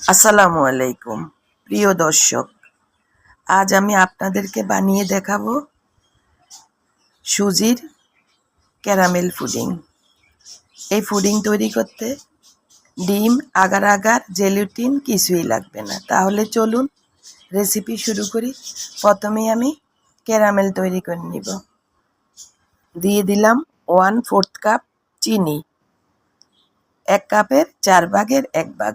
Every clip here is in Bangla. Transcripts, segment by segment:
আসসালামু আলাইকুম, প্রিয় দর্শক। আজ আমি আপনাদেরকে বানিয়ে দেখাবো সুজির ক্যারামেল ফুডিং এই ফুডিং তৈরি করতে ডিম, আগার আগার, জেলুটিন কিছুই লাগবে না। তাহলে চলুন রেসিপি শুরু করি। প্রথমেই আমি ক্যারামেল তৈরি করে নিব। দিয়ে দিলাম ওয়ান ফোর্থ কাপ চিনি। এক কাপের চার ভাগের এক ভাগ।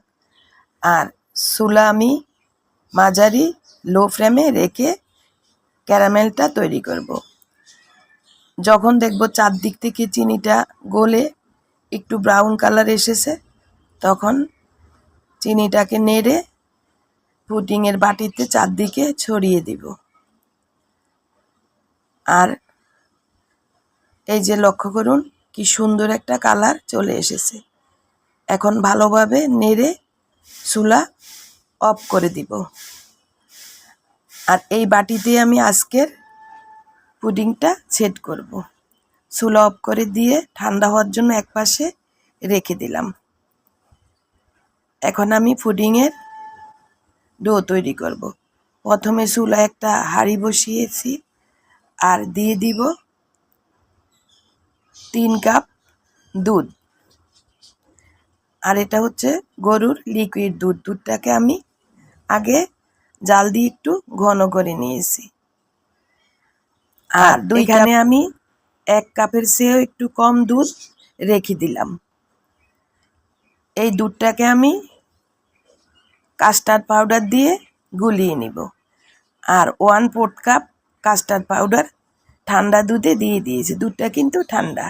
আর চুলা আমি মাঝারি লো ফ্লেমে রেখে ক্যারামেলটা তৈরি করব। যখন দেখব চারদিক থেকে চিনিটা গলে একটু ব্রাউন কালার এসেছে, তখন চিনিটাকে নেড়ে পুডিংয়ের বাটিতে চারদিকে ছড়িয়ে দিব আর এই যে লক্ষ্য করুন, কি সুন্দর একটা কালার চলে এসেছে এখন ভালোভাবে নেড়ে চুলা অফ করে দিব। আর এই বাটিতে আমি আজকের পুডিংটা সেট করব। চুলা অফ করে দিয়ে ঠান্ডা হওয়ার জন্য এক পাশে রেখে দিলাম। এখন আমি পুডিংয়ের ডো তৈরি করব। প্রথমে চুলা একটা হাঁড়ি বসিয়েছি আর দিয়ে দিব তিন কাপ দুধ। আর এটা হচ্ছে গরুর লিকুইড দুধ। দুধটাকে আমি আগে জাল দিয়ে একটু ঘন করে নিয়েছি। আর দুইখানে আমি এক কাপের চেয়েও একটু কম দুধ রেখে দিলাম। এই দুধটাকে আমি কাস্টার্ড পাউডার দিয়ে গুলিয়ে নিব। আর one fourth cup custard powder ঠান্ডা দুধে দিয়ে দিয়েছি। দুধটা কিন্তু ঠান্ডা।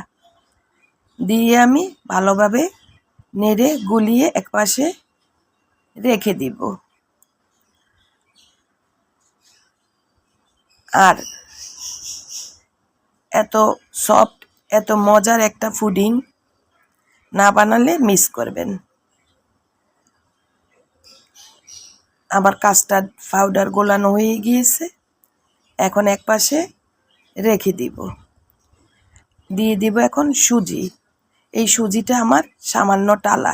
দিয়ে আমি ভালোভাবে নেড়ে গুলিয়ে একপাশে রেখে দিব। আর এত সফট এত মজার একটা ফুডিং না বানালে মিস করবেন। আবার কাস্টার্ড পাউডার গোলানো হয়ে গিয়েছে, এখন এক পাশে রেখে দিব। দিয়ে দিব এখন সুজি। এই সুজিটা আমার সামান্য টালা।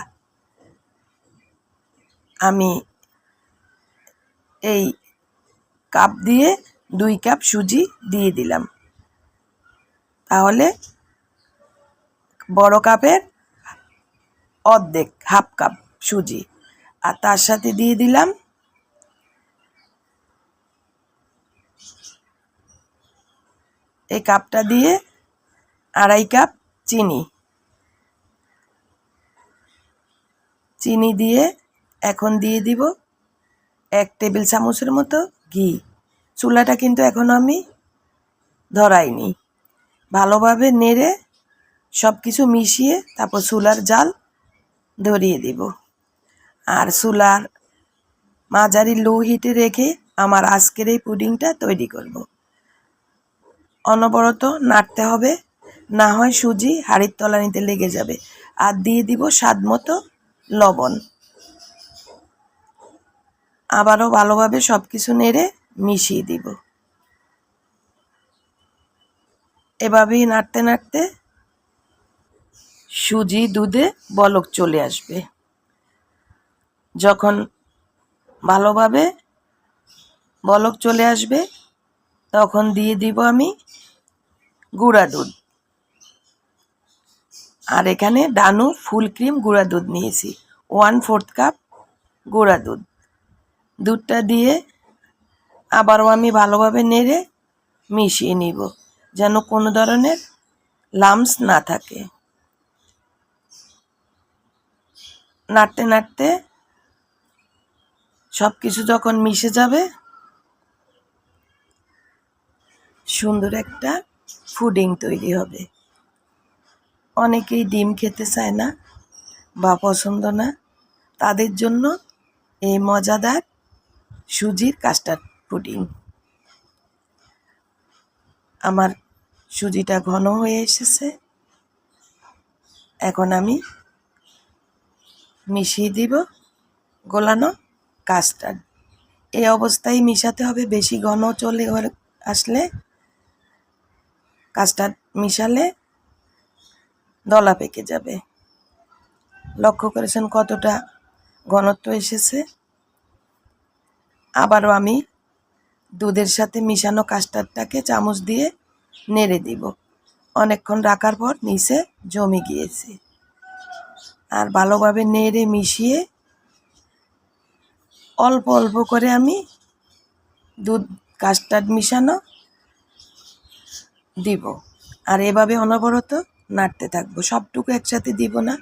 আমি এই কাপ দিয়ে দুই কাপ সুজি দিয়ে দিলাম। তাহলে বড় কাপের অর্ধেক, হাফ কাপ সুজি। আর তার সাথে দিয়ে দিলাম এই কাপটা দিয়ে আড়াই কাপ চিনি। চিনি দিয়ে এখন দিয়ে দিব এক টেবিল চামচের মতো ঘি। চুলাটা কিন্তু এখন আমি ধরাইনি। ভালোভাবে নেড়ে সব কিছু মিশিয়ে তারপর চুলার জাল ধরিয়ে দিব। আর চুলার মাঝারি লো হিটে রেখে আমার আজকের এই পুডিংটা তৈরি করব। অনবরত নাড়তে হবে, না হয় সুজি হাড়ির তলানিতে লেগে যাবে। আর দিয়ে দিব স্বাদ মতো লবণ। আবারও ভালোভাবে সব কিছু নেড়ে মিশিয়ে দিব। এভাবেই নাড়তে নাড়তে সুজি, দুধে বলক চলে আসবে। যখন ভালোভাবে বলক চলে আসবে, তখন দিয়ে দিব আমি গুঁড়া দুধ। আর এখানে ডানু ফুল ক্রিম গুঁড়া দুধ নিয়েছি। ওয়ান ফোর্থ কাপ গুঁড়া দুধ। দুধটা দিয়ে আবারও আমি ভালোভাবে নেড়ে মিশিয়ে নিব, যেন কোনো ধরনের লামস না থাকে। নাড়তে নাড়তে সব কিছু যখন মিশে যাবে, সুন্দর একটা ফুডিং তৈরি হবে। অনেকেই ডিম খেতে চায় না বা পছন্দ না। তাদের জন্য এই মজাদার সুজির কাস্টার্ড পুডিং আমার সুজিটা ঘন হয়ে এসেছে। এখন আমি মিশিয়ে দিব গোলানো কাস্টার্ড এই অবস্থায় মিশাতে হবে বেশি ঘন চলে আসলে কাস্টার্ড মিশালে দলা পেকে যাবে। লক্ষ্য করেছেন কতটা ঘনত্ব এসেছে? আবারও আমি দুধের সাথে মিশানো কাস্টার্ডটাকে চামচ দিয়ে নেড়ে দিব। অনেকক্ষণ রাখার পর নিচে জমে গিয়েছে। আর ভালোভাবে নেড়ে মিশিয়ে অল্প অল্প করে আমি দুধ কাস্টার্ড মিশানো দিব। আর এভাবে অনবরত নাড়তে থাকব। সবটুকু একসাথে দিব না।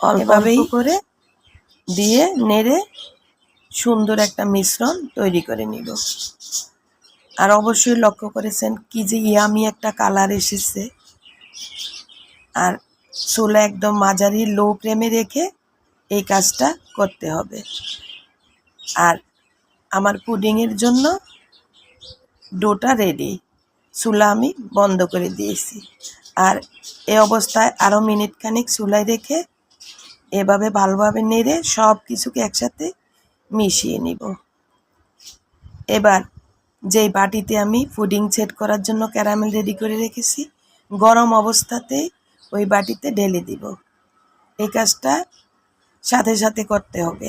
অল্পভাবেই করে দিয়ে নেড়ে সুন্দর একটা মিশ্রণ তৈরি করে নিব। আর অবশ্যই লক্ষ্য করেছেন কি যে ইয়ামি একটা কালার এসেছে। আর চুলা একদম মাঝারি লো ফ্লেমে রেখে এই কাজটা করতে হবে। আর আমার পুডিংয়ের জন্য ডোটা রেডি। চুলা আমি বন্ধ করে দিয়েছি। আর এ অবস্থায় আরও মিনিট খানিক চুলায় রেখে এভাবে ভালোভাবে নেড়ে সব কিছুকে একসাথে মিশিয়ে নিব। এবার যেই বাটিতে আমি পুডিং সেট করার জন্য ক্যারামেল রেডি করে রেখেছি, গরম অবস্থাতেই ওই বাটিতে ঢেলে দিব। এই কাজটা সাথে সাথে করতে হবে।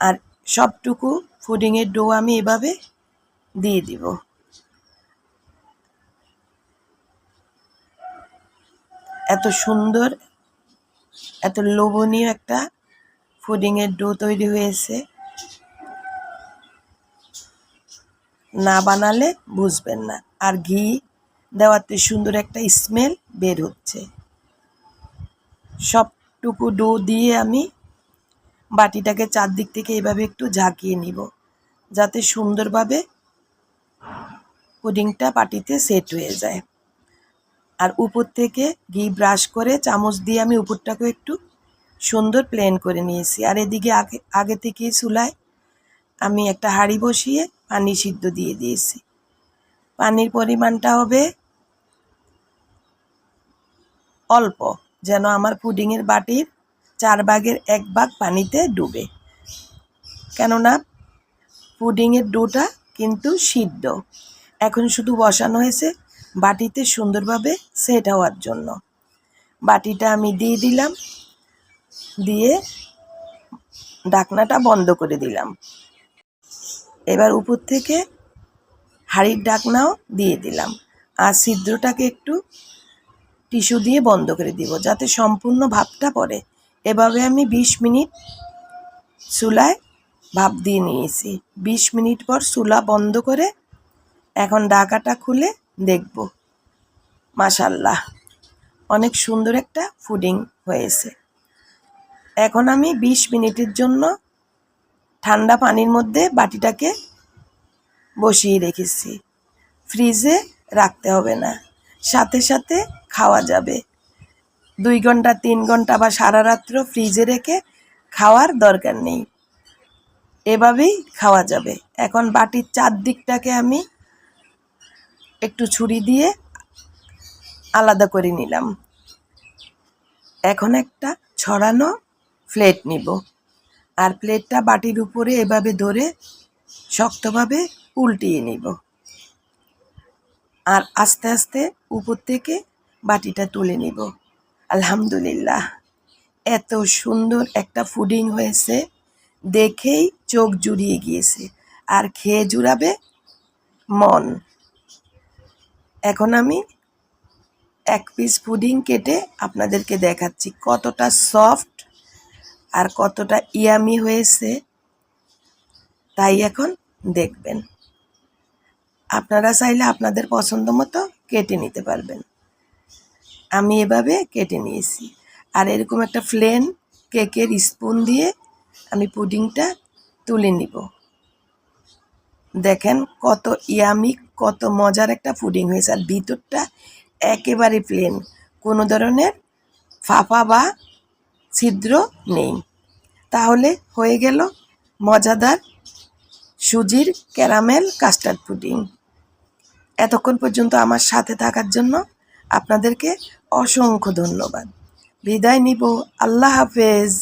আর সবটুকু ফুডিংয়ের ডো আমি এভাবে দিয়ে দিব। এত সুন্দর, এত লোভনীয় একটা ফুডিংয়ের ডো তৈরি হয়েছে। না বানালে বুঝবেন না, আর ঘি দেওয়াতে সুন্দর একটা স্মেল বের হচ্ছে সবটুকু ডো দিয়ে আমি বাটিটাকে চারদিক থেকে এভাবে একটু ঝাঁকিয়ে নিব, যাতে সুন্দরভাবে পুডিংটা বাটিতে সেট হয়ে যায়। আর উপর থেকে ঘি ব্রাশ করে চামচ দিয়ে আমি উপরটাকে একটু সুন্দর প্লেন করে নিয়েছি। আর এদিকে আগে আগে থেকেই চুলায় আমি একটা হাঁড়ি বসিয়ে পানি সিদ্ধ দিয়ে দিয়েছি। পানির পরিমাণটা হবে অল্প, যেন আমার পুডিংয়ের বাটির চার ভাগের এক ভাগ পানিতে ডুবে। কেননা পুডিংয়ের ডোটা কিন্তু সিদ্ধ। এখন শুধু বসানো হয়েছে বাটিতে সুন্দরভাবে সেট হওয়ার জন্য। বাটিটা আমি দিয়ে দিলাম। দিয়ে ডাকনাটা বন্ধ করে দিলাম। এবার উপর থেকে হাঁড়ির ডাকনাও দিয়ে দিলাম। আর ছিদ্রটাকে একটু টিস্যু দিয়ে বন্ধ করে দিব যাতে সম্পূর্ণ ভাবটা পড়ে। এভাবে আমি বিশ মিনিট চুলায় ভাপ দিয়ে নিয়েছি। বিশ মিনিট পর চুলা বন্ধ করে এখন ডাকাটা খুলে দেখব। মাশাল্লাহ অনেক সুন্দর একটা ফুডিং হয়েছে। এখন আমি বিশ মিনিটের জন্য ঠান্ডা পানির মধ্যে বাটিটাকে বসিয়ে রেখেছি। ফ্রিজে রাখতে হবে না। সাথে সাথে খাওয়া যাবে। দুই ঘণ্টা, তিন ঘণ্টা বা সারা রাত্র ফ্রিজে রেখে খাওয়ার দরকার নেই। এভাবেই খাওয়া যাবে। এখন বাটির চারদিকটাকে আমি একটু ছুরি দিয়ে আলাদা করে নিলাম। এখন একটা ছড়ানো প্লেট নিব। আর প্লেটটা বাটির উপরে এভাবে ধরে শক্তভাবে উল্টিয়ে নিব। আর আস্তে আস্তে উপর থেকে বাটিটা তুলে নিব। আলহামদুলিল্লাহ, এত সুন্দর একটা ফুডিং হয়েছে। দেখেই চোখ জুড়িয়ে গিয়েছে। আর খেয়ে জুড়াবে মন। এখন আমি এক পিস পুডিং কেটে আপনাদেরকে দেখাচ্ছি কতটা সফট আর কতটা ইয়ামি হয়েছে। তাই এখন দেখবেন। আপনারা চাইলে আপনাদের পছন্দ মতো কেটে নিতে পারবেন। আমি এভাবে কেটে নিয়েছি। আর এরকম একটা ফ্লেন কেকের স্পুন দিয়ে আমি পুডিংটা তুলে নিব। দেখেন কত ইয়ামি কত মজার একটা পুডিং হয়েছে। আর ভিতরটা একেবারে প্লেন কোনো ধরনের ফাফা বা ছিদ্র নেই। তাহলে হয়ে গেল মজাদার সুজির ক্যারামেল কাস্টার্ড পুডিং। এতক্ষণ পর্যন্ত আমার সাথে থাকার জন্য আপনাদেরকে অসংখ্য ধন্যবাদ। বিদায় নিব। আল্লাহ হাফেজ।